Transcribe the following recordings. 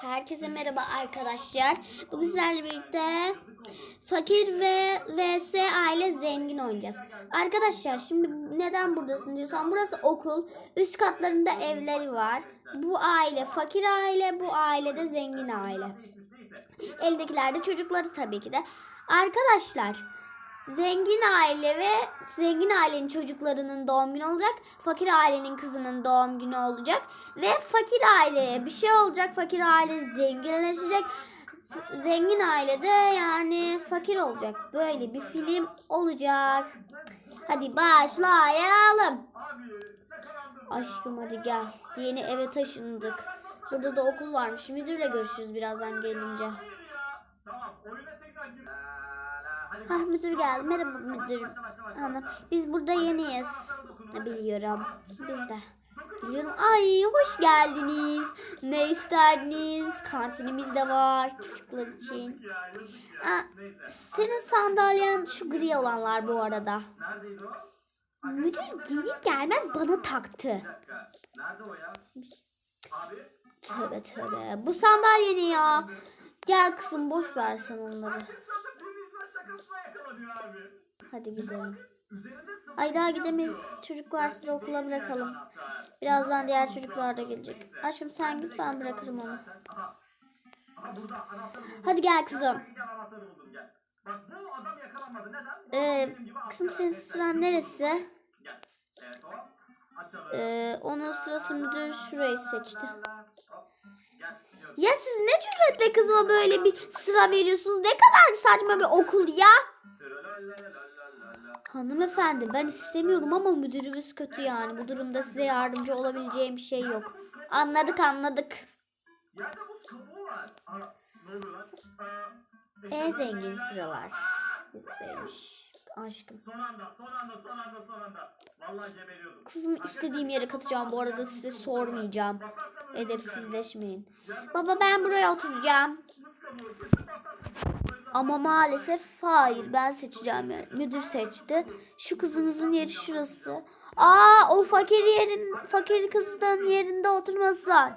Herkese merhaba arkadaşlar. Bugün sizlerle birlikte fakir ve vs aile zengin oynayacağız. Arkadaşlar şimdi neden buradasın diyorsan burası okul. Üst katlarında evleri var. Bu aile fakir aile, bu aile de zengin aile. Eldekiler de çocukları tabii ki de. Arkadaşlar zengin aile ve zengin ailenin çocuklarının doğum günü olacak. Fakir ailenin kızının doğum günü olacak. Ve fakir aileye bir şey olacak. Fakir aile zenginleşecek. Zengin aile de yani fakir olacak. Böyle bir film olacak. Hadi başlayalım. Aşkım hadi gel. Yeni eve taşındık. Burada da okul varmış. Müdürle görüşürüz birazdan gelince. Tamam oyuna. Hah müdür geldi. Merhaba müdür hanım. Biz burada yeniyiz. Biliyorum. Biz de. Biliyorum. Ay hoş geldiniz. Ne isterdiniz? Kantinimiz de var çocuklar için. Aa, senin sandalyen şu gri olanlar bu arada. Müdür gelir gelmez bana taktı. Tövbe tövbe. Bu sandalye ne ya? Gel kızım boş ver sen onları. Şakasına yakalanıyor abi. Hadi gidelim. Ay daha gidemeyiz. Çocuklar sizi okula bırakalım. Birazdan diğer çocuklar da gelecek. Aşkım sen git ben bırakırım onu. Hadi gel kızım. Ee, Kızım senin sıran neresi? Ee, onun sırası müdür şurayı seçti. Ya siz ne cüretle kızıma böyle bir sıra veriyorsunuz? Ne kadar saçma bir okul ya. Hanımefendi ben istemiyorum ama müdürümüz kötü yani. Bu durumda size yardımcı olabileceğim bir şey yok. Anladık anladık. En zengin sıralar. Bizdeymiş. Aşkım. Son anda, son anda, son anda, son anda. Vallahi geberiyordum. Kızımı istediğim yere katacağım. Bu arada size sormayacağım. Edepsizleşmeyin. Baba ben buraya oturacağım. Ama maalesef hayır ben seçeceğim yani. Müdür seçti. Şu kızımızın yeri şurası. Aa o fakir yerin fakir kızın yerinde oturması var.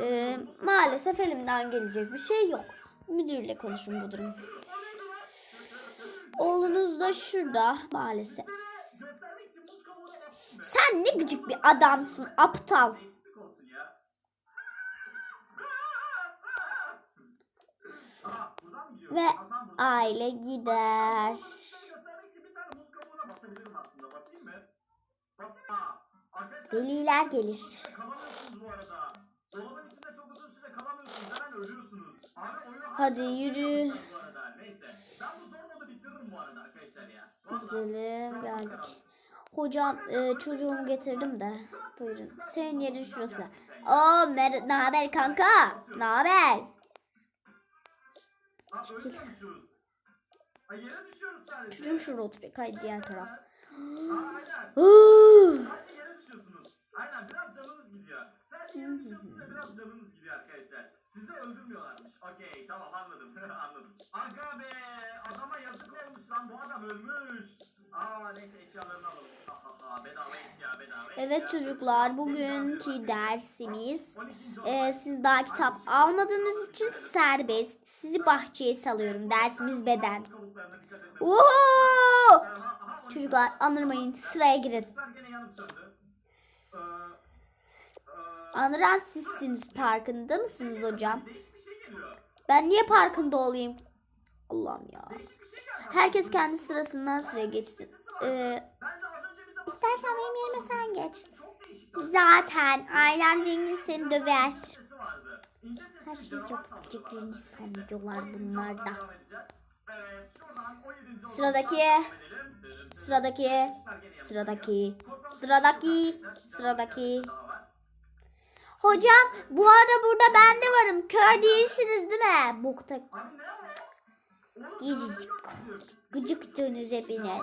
Ee, maalesef elimden gelecek bir şey yok. Müdürle konuşun bu durum. Oğlunuz da şurada maalesef. Sen ne gıcık bir adamsın aptal. Modu bitiririm bu arada arkadaşlar ya. Vallahi. Gidelim geldik. Hocam e, çocuğumu getirdim de. Buyurun. Senin yerin şurası. Oo mer ne haber kanka? Ne haber? Aa, ölüyor muyuz? Ay yere düşüyoruz sadece. Çocuğum şurada oturuyor. Haydi diğer taraf. Aa, aynen. Sadece yere düşüyorsunuz. Aynen biraz canınız gidiyor. Sadece yere düşüyorsunuz ve biraz canınız. Sizi öldürmüyorlarmış. Okey tamam anladım. anladım. Aga be adama yazık olmuş lan bu adam ölmüş. Aa neyse eşyalarını alalım. Ha, ha, ha, bedava eşya bedava eşya. Evet çocuklar bugünkü dersimiz 12. e, siz daha kitap almadığınız için serbest. Sizi bahçeye salıyorum. Dersimiz beden. Oo! Aha, aha, 12. Çocuklar anırmayın sıraya girin. Işıklar gene yanıp söndü. Ee, Anıran sizsiniz farkında mısınız hocam? Ben niye farkında olayım? Allah'ım ya. Herkes kendi sırasından sıraya geçsin. Ee, İstersen benim yerime sen geç. Zaten ailen zengin seni döver. Her şeyi yapabileceklerini sanıyorlar bunlar 17. da. devam edeceğiz. Evet, şuradan 17. Sıradaki. Sıradaki, sıradaki, sıradaki, arkadaşlar. sıradaki. Hocam bu arada burada ben de varım. Kör değilsiniz değil mi? Bokta Gıcık. gıcıktınız hepiniz.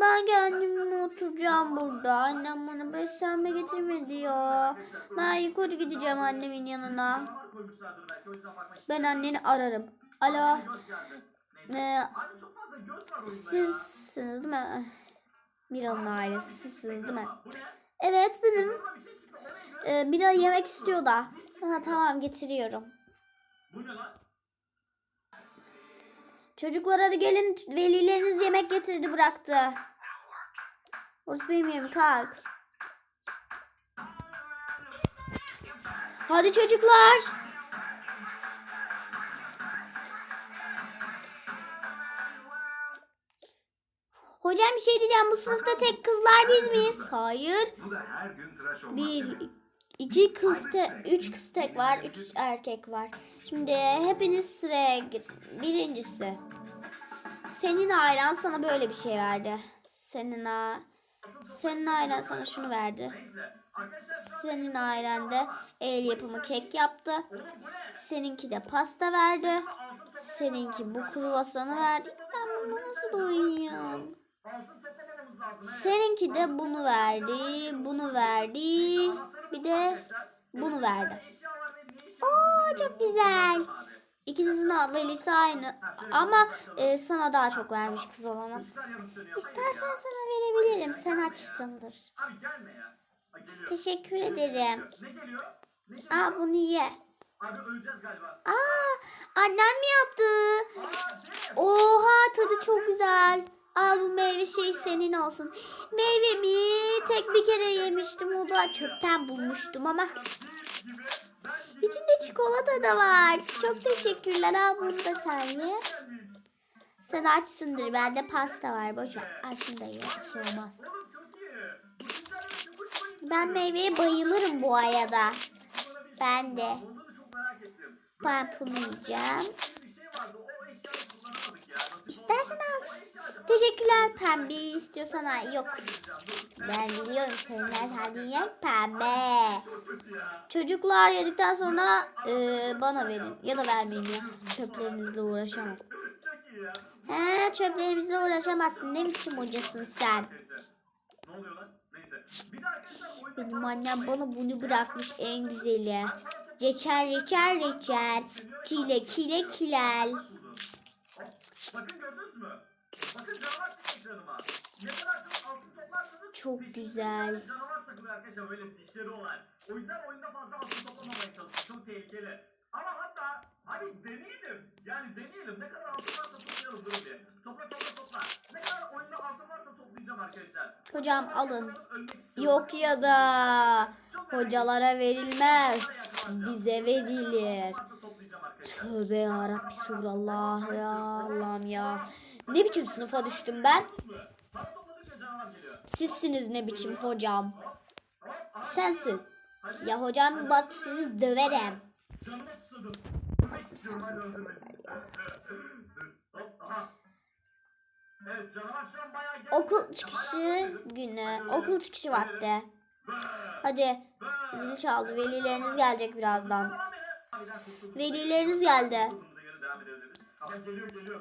Ben kendimle oturacağım burada. Annem bana beslenme getirmedi ya. Ben yukarı gideceğim annemin yanına. Ben anneni ararım. Alo. Ee. Sizsiniz değil mi? Mira'nın ailesi sizsiniz değil mi? Evet benim. Şey? Ee, Mira yemek istiyor da. Diş Ha, tamam getiriyorum. Çocuklar hadi gelin velileriniz yemek getirdi bıraktı. Orası benim yerim kalk. Hadi çocuklar. Hocam bir şey diyeceğim. Bu sınıfta tek kızlar biz miyiz? Hayır. Bir, iki kız te, üç kız tek var, üç erkek var. Şimdi hepiniz sıraya gir. Birincisi. Senin ailen sana böyle bir şey verdi. Senin a senin ailen sana şunu verdi. Senin ailen de el yapımı kek yaptı. Seninki de pasta verdi. Seninki bu kruvasanı verdi. Ben bunu nasıl doyayım? Altın lazım, evet. Seninki de Altın bunu verdi, bunu verdi, bir de bunu verdi. Oo, çok güzel. İkinizin de velisi aynı. Ama e, sana daha çok vermiş kız olana. İstersen sana verebilirim. Sen açsındır. Abi gelme ya. Ha, geliyor. Teşekkür ederim. Aa bunu ye. Abi öleceğiz galiba. Aa annem mi yaptı? Oha tadı çok güzel. Al bu meyve şey senin olsun. Meyvemi tek bir kere yemiştim. O da çöpten bulmuştum ama. İçinde çikolata da var. Çok teşekkürler. Al bunu da sen ye. Sen açsındır. Bende pasta var. Boş ver. Ay da ye. Bir şey olmaz. Ben meyveye bayılırım bu ayada. Ben de. Ben bunu yiyeceğim. Bir şey vardı. O eşyayı kullanamadık ya. Nasip İstersen al. Teşekkürler pembe istiyorsan al. Yok. Ben biliyorum senin sevdiğin renk pembe. Çocuklar yedikten sonra e, bana verin. Ya da vermeyin ya. Çöplerinizle uğraşamam. He çöplerimizle uğraşamazsın. Ne biçim hocasın sen? Benim annem bana bunu bırakmış en güzeli. Reçel reçel reçel. Kile kile kilel. Bakın gördünüz mü? Bakın canavar çıktı ekranıma. Ne kadar çok altın toplarsanız Çok güzel. bir tane Canavar takılıyor arkadaşlar böyle dişleri olan. O yüzden oyunda fazla altın toplamamaya çalışın. Çok tehlikeli. Ama hatta hadi deneyelim. Yani deneyelim. Ne kadar altın varsa toplayalım durun bir. Topla topla topla. Ne kadar oyunda altın varsa toplayacağım arkadaşlar. Hocam alın. Ölmek istiyorum. Yok ya da Çok merak hocalara verilmez. ettim. Bize verilir. Varsa toplayacağım arkadaşlar. Tövbe yarabbi Allah ya Allah'ım ya. Ne biçim sınıfa düştüm ben? Sizsiniz ne biçim hocam. Sensin. Ya hocam bak sizi döverim. Okul çıkışı günü. Okul çıkışı vakti. Hadi. Zil çaldı. Velileriniz gelecek birazdan. Velileriniz geldi.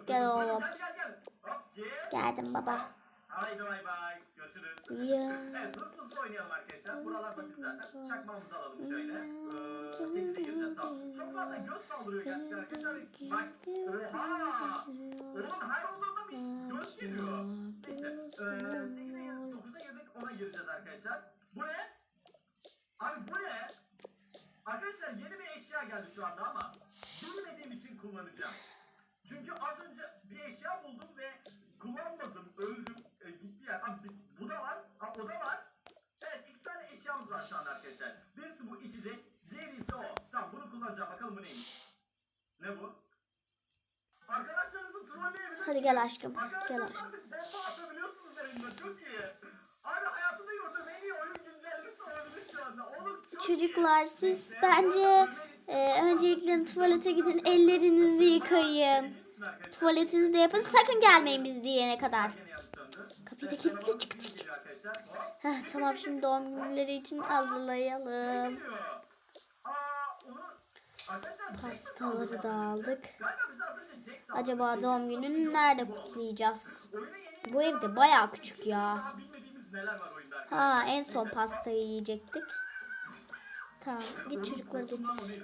Gel oğlum. Geldim baba. Haydi bay bay. Görüşürüz. Ya. Evet hızlı hızlı oynayalım arkadaşlar. Buralar basit zaten. Çakmağımızı alalım şöyle. Ee, 8'e gireceğiz tamam. Çok fazla göz saldırıyor gerçekten arkadaşlar. Bak. Oha. Oğlum her olduğunda bir göz geliyor. Neyse. Ee, 8'e girdik, 9'a girdik, 10'a gireceğiz arkadaşlar. Bu ne? Abi bu ne? Arkadaşlar yeni bir eşya geldi şu anda ama bilmediğim için kullanacağım. Çünkü az önce bir eşya buldum ve kullanmadım, öldüm, e, gitti ya. Abi bu da var, ha, o da var. Evet iki tane eşyamız var şu anda arkadaşlar. Birisi bu içecek, diğeri ise o. Tamam bunu kullanacağım bakalım bu neymiş. Ne bu? Arkadaşlarınızı trolleyebilirsiniz. Hadi gel aşkım. Gel Arkadaşlar aşkım. artık bomba atabiliyorsunuz elinde çok iyi. Abi hayatımda gördüğüm en iyi oyun güncellemesi olabilir şu anda. Oğlum çok Çocuklar siz bence e, öncelikle tuvalete gidin ellerinizi yıkayın. Tuvaletinizi de yapın. Sakın gelmeyin biz diyene kadar. Kapıyı da kilitle çık çık çık. Heh, tamam şimdi doğum günleri için hazırlayalım. Pastaları da aldık. Acaba doğum gününü nerede kutlayacağız? Bu evde bayağı küçük ya. Ha en son pastayı yiyecektik. Tamam git çocukları getir.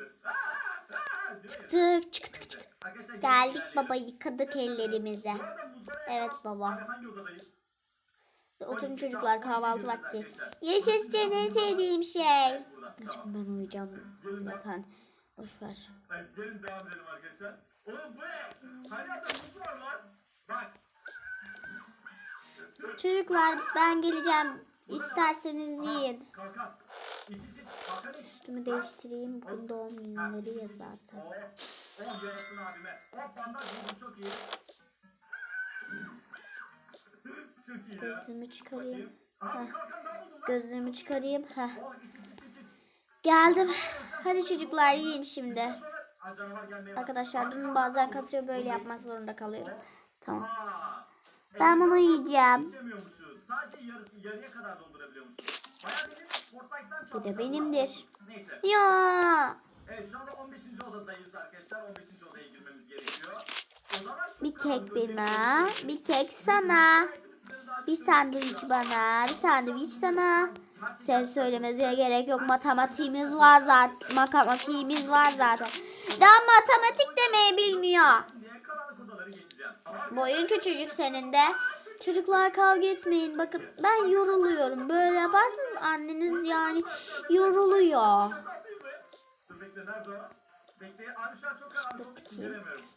Çıktık çıktık çıktık. Geldik baba yıkadık ellerimizi. Evet baba. Oturun çocuklar kahvaltı vakti. Yaşasın en sevdiğim şey. Aşkım ben uyuyacağım zaten. Boş ver. Gelin devam edelim arkadaşlar. Oğlum bu ne? Yerde buz var lan. Bak. Çocuklar ben geleceğim. İsterseniz yiyin. Kalkan. İç Üstümü değiştireyim. Bugün doğum günleri ya zaten. Yarasın abime. Oh bandaj buldum çok iyi. çok iyi ya. Gözlüğümü çıkarayım. Heh. Gözlüğümü çıkarayım. Heh. Geldim. Hadi çocuklar yiyin şimdi. Arkadaşlar dün bazen kasıyor böyle yapmak zorunda kalıyorum. Tamam. Ben bunu yiyeceğim. Sadece yarıya kadar benim Fortnite'dan Bu da benimdir. Neyse. Ya. Evet şu anda 15. odadayız arkadaşlar. 15. odaya girmemiz gerekiyor. Bir kek bana, bir kek sana, bir sandviç bana, bir sandviç sana. Gerçekten Sen söylemesine gerek yok. Matematiğimiz var zaten. Matematiğimiz var zaten. Daha matematik demeyi bilmiyor. Boyun küçücük senin de. Çocuklar kavga etmeyin. Bakın ben yoruluyorum. Böyle yaparsanız anneniz yani yoruluyor.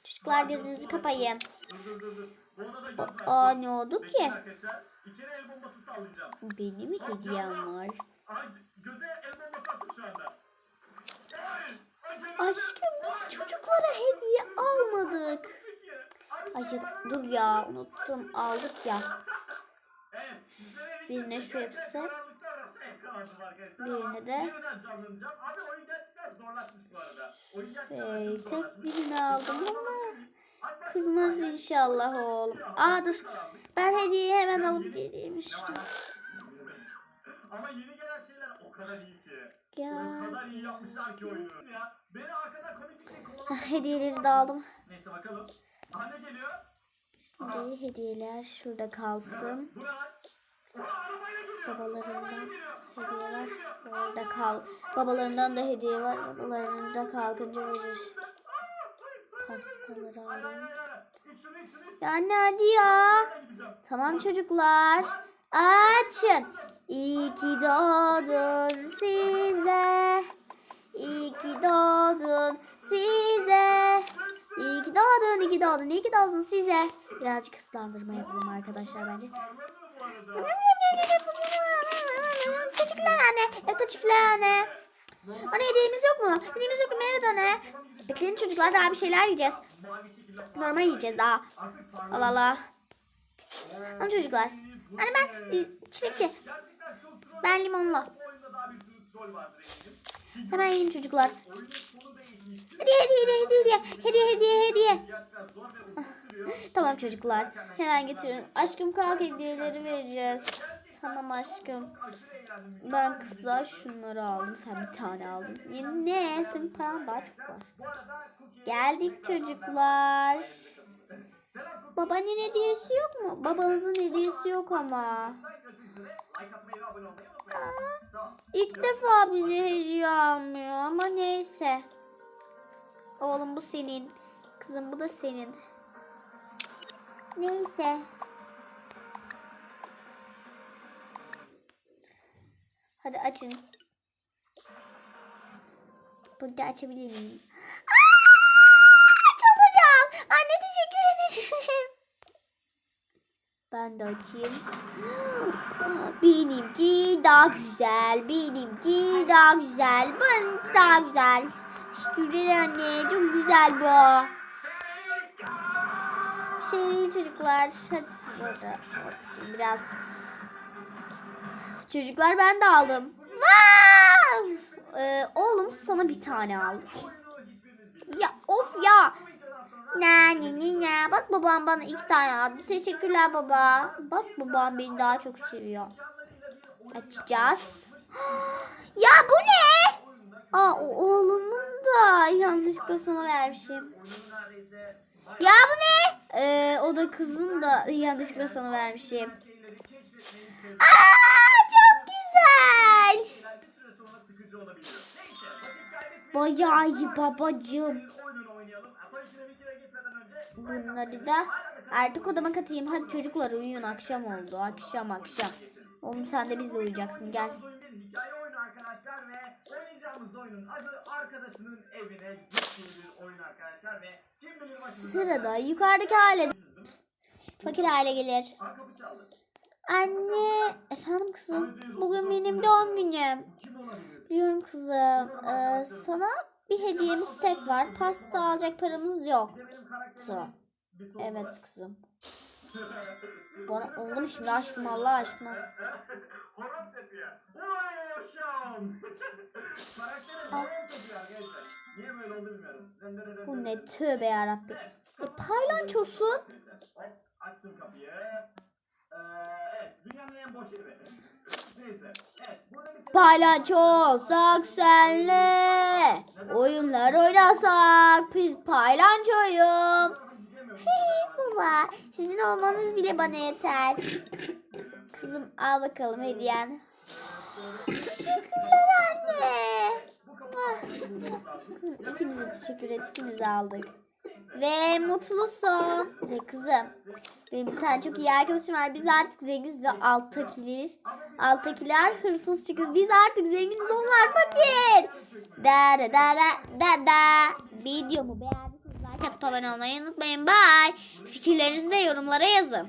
Çocuklar gözünüzü kapayın. Aa ne oldu ki? Benim hediyem var? Aşkım biz çocuklara hediye almadık. Canavarlar dur ya unuttum aldık ya. Birine şu arkadaşlar. Birine de. Aşırı tek birini aldım ama kızmaz inşallah oğlum. Aa dur. Ben hediyeyi hemen alıp geleyim işte. Ama yeni gelen şeyler o kadar iyi ki. Ya. O kadar iyi yapmışlar ki oyunu. Ya beni arkadan komik bir şey Hah, kovalamak. hediyeleri de aldım. Neyse bakalım. Anne geliyor. Şimdi hediyeler şurada kalsın. Babalarından hediyeler orada kal. Babalarından da hediye var. Babalarının da kalkınca verir. Pastaları alayım. Ya anne hadi ya. Tamam çocuklar. Açın. İyi ki doğdun size. İyi ki doğdun size. İyi ki doğdun, iyi ki doğdun, iyi ki doğdun size. Birazcık ıslandırma yapalım arkadaşlar bence. Teşekkürler anne. Evet teşekkürler anne. Anne hediyemiz yok mu? Hediyemiz yok mu? Evet anne. Bekleyin çocuklar daha bir şeyler yiyeceğiz. Normal yiyeceğiz daha. Allah Allah. Anne çocuklar. Anne ben e, çilekli. Ben limonlu. Hemen yiyin çocuklar. Hediye hediye hediye hediye. Hediye hediye hediye. Tamam çocuklar. Hemen getirin. Aşkım kalk hediyeleri vereceğiz. Tamam aşkım. Ben kıza şunları aldım. Sen bir tane aldın. Ne? Senin paran daha çok var. Geldik çocuklar. Babanın hediyesi yok mu? Babanızın hediyesi yok ama. Tamam. İlk defa bize hediye almıyor ama neyse. Oğlum bu senin. Kızım bu da senin. Neyse. Hadi açın. Burada açabilir miyim? Çalacağım. Anne teşekkür ederim. Ben de açayım. Benimki daha güzel. Benimki daha güzel. Benimki daha güzel. Teşekkürler anne. Çok güzel bu. Bir şey değil çocuklar. Hadi siz biraz. Çocuklar ben de aldım. Ee, oğlum sana bir tane aldım. Ya of ya. Ne ne ne ne. Bak babam bana iki tane aldı. Teşekkürler baba. Bak babam beni daha çok seviyor. Açacağız. ya bu ne? Aa o oğlumun da yanlışlıkla sana vermişim. Ya bu ne? Ee, o da kızın da yanlışlıkla sana vermişim. Aa çok güzel. Bayağı iyi babacığım. De Bunları da Artık odama katayım. Hadi çocuklar uyuyun. Akşam oldu. Akşam akşam. Oğlum sen de bizle uyuyacaksın. Gel. Oynayacağımız oyun bir hikaye oyunu arkadaşlar ve oynayacağımız oyunun adı arkadaşının evine gittiği bir oyun arkadaşlar ve kim bilir başımıza Sırada yukarıdaki aile. Fakir aile gelir. Aa kapı çaldı. Anne. Efendim kızım. Bugün benim doğum günüm. Biliyorum kızım. Ee, sana bir hediyemiz tek var. Pasta alacak paramız yok. Evet kızım. Bana oldu mu şimdi aşkım Allah aşkına? Horon tepiyor. Oy yaşam. Karakteri horon tepiyor arkadaşlar. Niye böyle oldu bilmiyorum. Bu ne tövbe yarabbim. Evet. E, paylançosun. Açtım kapıyı. Ee, evet dünyanın en boş yeri benim. Neyse. Evet Paylaşo olsak senle. Oyunlar oynasak biz gidemiyorum. Baba sizin olmanız bile bana yeter. Kızım al bakalım hediyen. Teşekkürler anne. Kızım ikimiz de teşekkür et ikimiz aldık. Ve mutlu son. Ve kızım benim bir tane çok iyi arkadaşım var. Biz artık zenginiz ve alttakiler. Alttakiler hırsız çıkıyor. Biz artık zenginiz onlar fakir. Da da da da da da. Videomu beğendiyseniz like atıp abone olmayı unutmayın. Bye. Fikirlerinizi de yorumlara yazın.